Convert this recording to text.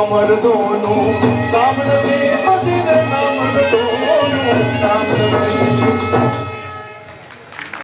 અમર દોનું.